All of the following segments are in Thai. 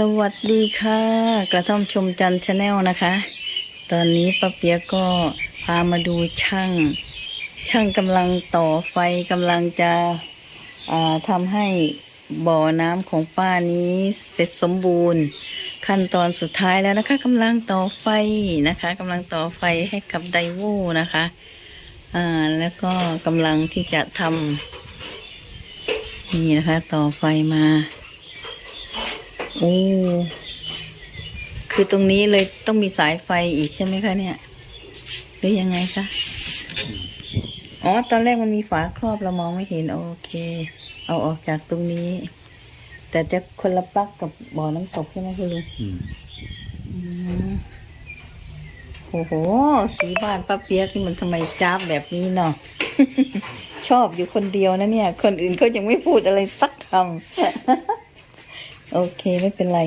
สวัสดีค่ะ กระท่อมชมจันชาแนลนะคะ ตอนนี้ป้าเปียกก็พามาดูช่าง ช่างกำลังต่อไฟกำลังจะทำให้บ่อน้ำของป้านี้เสร็จสมบูรณ์ ขั้นตอนสุดท้ายแล้วนะคะกำลังต่อไฟนะคะกำลังต่อไฟให้กับไดโวนะคะอ่าแล้วก็กำลังที่จะทำนี่นะคะ ต่อไฟมา อ้ คือตรงนี้เลยต้องมีสายไฟอีกใช่ไหมคะเนี่ย หรือยังไงคะ อ๋อ ตอนแรกมันมีฝาครอบเรามองไม่เห็น โอเค เอาออกจากตรงนี้ แต่จะคนละปลั๊กกับบ่อน้ำตกใช่ไหมคุณลุงอืมอืมโอ้โห สีบ้านป้าเปียกนี่มันทำไมจ้าบแบบนี้เนาะชอบอยู่คนเดียวนะเนี่ย คนอื่นเขายังไม่พูดอะไรสักคำ โอเคไม่เป็นไร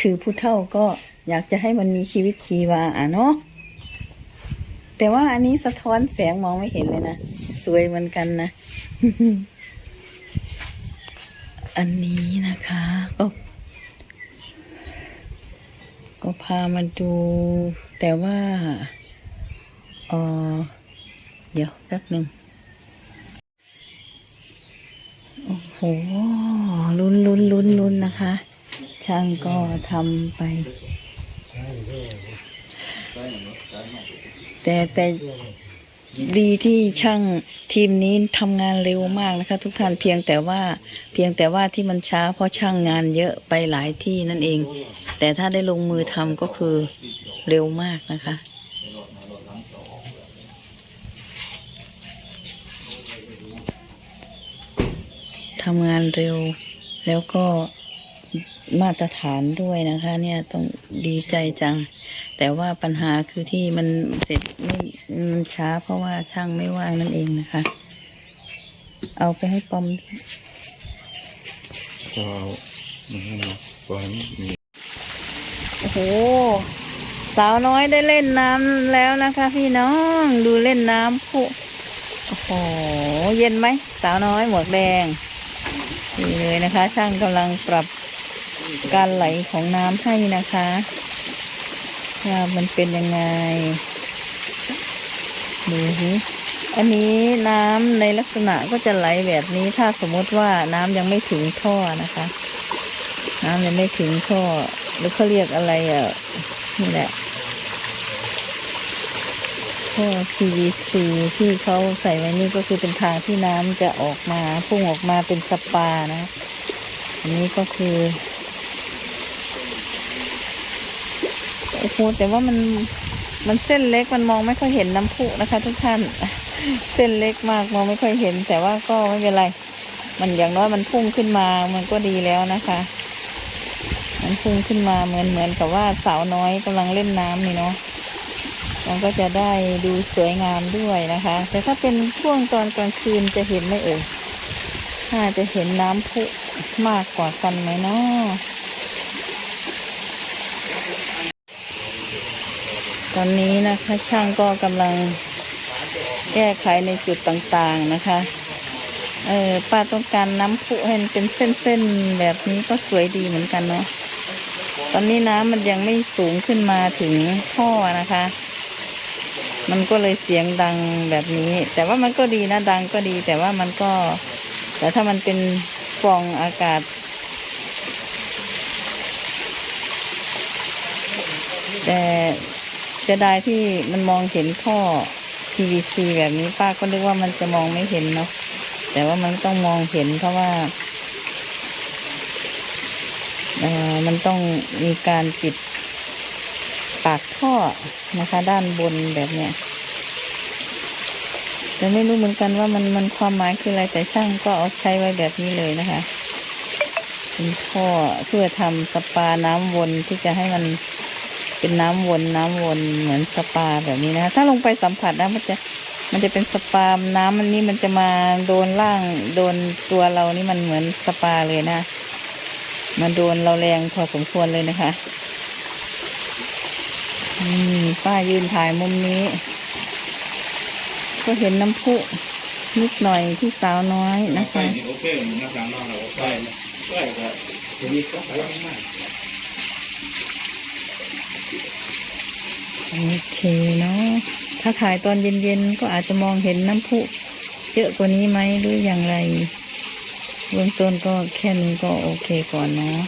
คือผู้เฒ่าก็อยากจะให้มันมีชีวิตชีวาอะเนาะแต่ว่าอันนี้สะท้อนแสงมองไม่เห็นเลยนะ สวยเหมือนกันนะ อันนี้นะคะก็ก็พามาดู แต่ว่าเออเดี๋ยวแป๊บหนึ่งโอ้โห ลุ้นลุ้นลุ้นลุ้นนะคะ ช่างก็ทำไป แต่แต่ดีที่ช่างทีมนี้ทำงานเร็วมากนะคะ ทุกท่านเพียงแต่ว่าเพียงแต่ว่าที่มันช้าเพราะช่างงานเยอะไปหลายที่นั่นเอง แต่ถ้าได้ลงมือทำก็คือเร็วมากนะคะทำงานเร็ว แล้วก็มาตรฐานด้วยนะคะ เนี่ยต้องดีใจจัง แต่ว่าปัญหาคือที่มันเสร็จไม่มันช้าเพราะว่าช่างไม่ว่างนั่นเองนะคะ เอาไปให้ปอมด้วยก็เอามาให้เราปล่อยมันมีโอ้โห สาวน้อยได้เล่นน้ำแล้วนะคะ พี่น้องดูเล่นน้ำพุโอ้โห เย็นไหม สาวน้อยหมวกแดง นี่เลยนะคะ ช่างกำลังปรับการไหลของน้ำให้นะคะว่ามันเป็นยังไงดูสิอันนี้น้ำในลักษณะก็จะไหลแบบนี้ ถ้าสมมติว่าน้ำยังไม่ถึงท่อนะคะ น้ำยังไม่ถึงท่อหรือเขาเรียกอะไรอะนี่แหละ ท่อ PVC ที่เขาใส่ไว้นี่ก็คือเป็นทางที่น้ำจะออกมาพุ่งออกมาเป็นสปานะ อันนี้ก็คือโอ้โหแต่ว่ามันมันเส้นเล็กมันมองไม่ค่อยเห็นน้ำพุนะคะ ทุกท่าน เส้นเล็กมากมองไม่ค่อยเห็น แต่ว่าก็ไม่เป็นไร มันอย่างน้อยมันพุ่งขึ้นมามันก็ดีแล้วนะคะ มันพุ่งขึ้นมาเหมือนเหมือนกับว่าสาวน้อยกำลังเล่นน้ำนี่เนาะ มันก็จะได้ดูสวยงามด้วยนะคะ แต่ถ้าเป็นช่วงตอนกลางคืนจะเห็นไหมเอ่ยน่าจะเห็นน้ำพุมากกว่ากันไหมเนาะตอนนี้นะคะช่างก็กำลังแก้ไขในจุดต่างๆนะคะ เออป้าต้องการน้ำพุให้มันเป็นเส้นๆแบบนี้ก็สวยดีเหมือนกันเนาะตอนนี้น้ำมันยังไม่สูงขึ้นมาถึงท่อนะคะ มันก็เลยเสียงดังแบบนี้ แต่ว่ามันก็ดีนะดังก็ดี แต่ว่ามันก็ แต่ถ้ามันเป็นฟองอากาศ แต่จะได้ที่มันมองเห็นท่อ PVC แบบนี้ป้าก็นึกว่ามันจะมองไม่เห็นเนาะแต่ว่ามันต้องมองเห็นเพราะว่าเอ่อมันต้องมีการปิด ปากท่อนะคะ ด้านบนแบบเนี้ยแต่ไม่รู้เหมือนกันว่ามันมันความหมายคืออะไรแต่ช่างก็เอาใช้ไว้แบบนี้เลยนะคะเป็นท่อเพื่อทำสปาน้ำวนที่จะให้มันเป็นน้ำวนน้ำวนเหมือนสปาแบบนี้นะคะ ถ้าลงไปสัมผัสนะมันจะมันจะเป็นสปาน้ำมันนี่มันจะมาโดนล่างโดนตัวเรานี่มันเหมือนสปาเลยนะ มันโดนเราแรงพอสมควรเลยนะคะ ป้ายืนถ่ายมุมนี้ ก็เห็นน้ำพุนิดหน่อยที่สาวน้อยนะคะ โอเคมันนักสาวน้อยเราก็ใกล้ใกล้ก็จะมีก็ไปมากโอเคเนาะถ้าถ่ายตอนเย็นๆ ก็อาจจะมองเห็นน้ำพุเยอะกว่านี้ไหมหรืออย่างไรเบื้องต้นก็แค่นี้ก็โอเคก่อนเนาะ